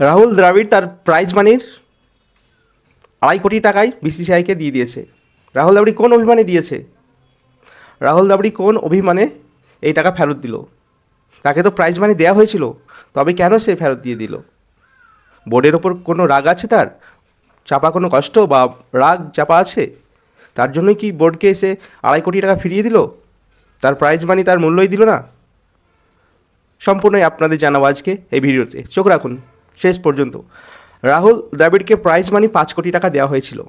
রাহুল দ্রাবিড় তার প্রাইজ মানির আড়াই কোটি টাকায় বিসিসিআইকে দিয়ে দিয়েছে। রাহুল দ্রাবিড় কোন অভিমানে দিয়েছে? রাহুল দ্রাবিড় কোন অভিমানে এই টাকা ফেরত দিল? তাকে তো প্রাইজ মানি দেওয়া হয়েছিল, তবে কেন সে ফেরত দিয়ে দিল? বোর্ডের ওপর কোনো রাগ আছে তার? চাপা কোনো কষ্ট বা রাগ চাপা আছে? তার জন্যই কি বোর্ডকে এসে আড়াই কোটি টাকা ফিরিয়ে দিল? তার প্রাইজ মানি তার মূল্যই দিল না? সম্পূর্ণই আপনাদের জানাব আজকে এই ভিডিওতে। চোখ রাখুন। শেষ পর্যন্ত। রাহুল দ্রাবিড়কে প্রাইজ মানি পাঁচ কোটি টাকা দেওয়া হয়েছিল।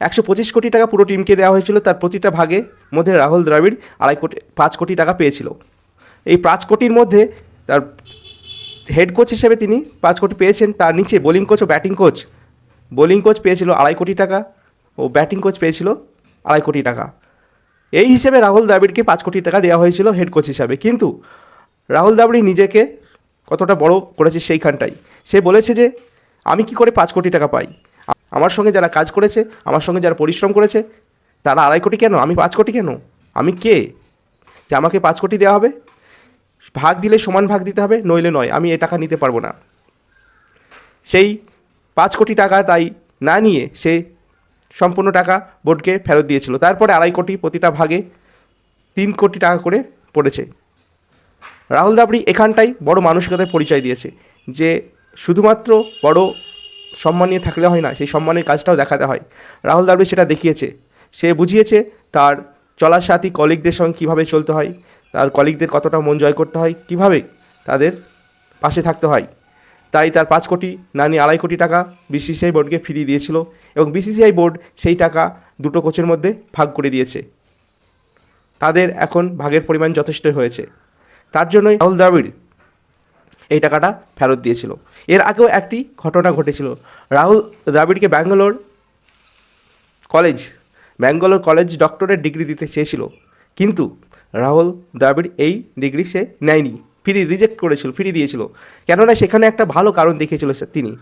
একশো পঁচিশ কোটি টাকা পুরো টিমকে দেওয়া হয়েছিল, তার প্রতিটা ভাগে মধ্যে রাহুল দ্রাবিড় আড়াই কোটি, পাঁচ কোটি টাকা পেয়েছিল। এই পাঁচ কোটির মধ্যে তার হেড কোচ হিসেবে তিনি পাঁচ কোটি পেয়েছেন, তার নিচে বোলিং কোচ ও ব্যাটিং কোচ বোলিং কোচ পেয়েছিল আড়াই কোটি টাকা ও ব্যাটিং কোচ পেয়েছিল আড়াই কোটি টাকা। এই হিসেবে রাহুল দ্রাবিড়কে পাঁচ কোটি টাকা দেওয়া হয়েছিল হেড কোচ হিসাবে। কিন্তু রাহুল দ্রাবিড় নিজেকে কতটা বড় করেছে সেইখানটাই। সে বলেছে যে, আমি কি করে পাঁচ কোটি টাকা পাই? আমার সঙ্গে যারা কাজ করেছে, আমার সঙ্গে যারা পরিশ্রম করেছে, তারা আড়াই কোটি কেন? আমি পাঁচ কোটি কেন? আমি কে? যে আমাকে পাঁচ কোটি দেওয়া হবে? ভাগ দিলে সমান ভাগ দিতে হবে, নইলে নয়। আমি এ টাকা নিতে পারব না। সেই পাঁচ কোটি টাকা তাই না নিয়ে সে সম্পূর্ণ টাকা বোর্ডকে ফেরত দিয়েছিল। তারপরে আড়াই কোটি প্রতিটা ভাগে তিন কোটি টাকা করে পড়েছে। রাহুল দাবড়ি এখানটাই বড় মানসিকতার পরিচয় দিয়েছে, যে শুধুমাত্র বড় সম্মান নিয়ে থাকলে হয় না, সেই সম্মানের কাজটাও দেখাতে হয়। রাহুল দাবড়ি সেটা দেখিয়েছে। সে বুঝিয়েছে তার চলার সাথী কলিগদের সঙ্গে কীভাবে চলতে হয়, তার কলিগদের কতটা মন জয় করতে হয়, কীভাবে তাদের পাশে থাকতে হয়। তাই তার পাঁচ কোটি না নিয়ে আড়াই কোটি টাকা বিসিসিআই বোর্ডকে ফিরিয়ে দিয়েছিল এবং বিসিসিআই বোর্ড সেই টাকা দুটো কোচের মধ্যে ভাগ করে দিয়েছে। তাদের এখন ভাগের পরিমাণ যথেষ্ট হয়েছে। তার জন্যই রাহুল দ্রাবিড় এই টাকাটা ফেরত দিয়েছিল। এর আগেও একটি ঘটনা ঘটেছিল। রাহুল দ্রাবিড়কে ব্যাঙ্গালোর কলেজ ব্যাঙ্গালোর কলেজ ডক্টরের ডিগ্রি দিতে চেয়েছিল। কিন্তু রাহুল দ্রাবিড় এই ডিগ্রি সে নেয়নি। ফিরি রিজেক্ট করেছিল, ফিরিয়ে দিয়েছিল। কেননা সেখানে একটা ভালো কারণ দেখিয়েছিল তিনি।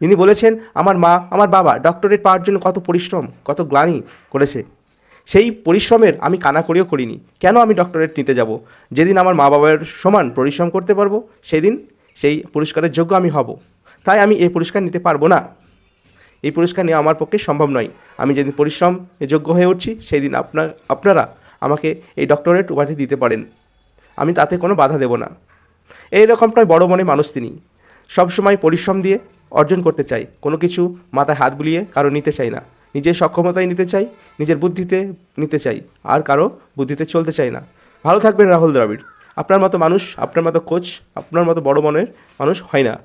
তিনি বলেছেন, আমার মা, আমার বাবা ডক্টরেট পাওয়ার জন্য কত পরিশ্রম, কত গ্লানি করেছে। সেই পরিশ্রমের আমি কানাকড়িও করিনি। কেন আমি ডক্টরেট নিতে যাব? যেদিন আমার মা বাবার সমান পরিশ্রম করতে পারব, সেদিন সেই পুরস্কারের যোগ্য আমি হব। তাই আমি এই পুরস্কার নিতে পারব না। এই পুরস্কার নেওয়া আমার পক্ষে সম্ভব নয়। আমি যেদিন পরিশ্রম যোগ্য হয়ে উঠছি সেই দিন আপনার আপনারা আমাকে এই ডক্টরেট উপাধি দিতে পারেন। আমি তাতে কোনো বাধা দেব না। এই রকমটাই বড় মনে মানুষ তিনি। সবসময় পরিশ্রম দিয়ে অর্জন করতে চাই। কোনো কিছু মাথায় হাত বুলিয়ে কারও নিতে চাই না। নিজের সক্ষমতায় নিতে চাই, নিজের বুদ্ধিতে নিতে চাই, আর কারও বুদ্ধিতে চলতে চাই না। ভালো থাকবেন রাহুল দ্রাবিড়। আপনার মতো মানুষ, আপনার মতো কোচ আপনার মতো বড় মনের মানুষ হয় না।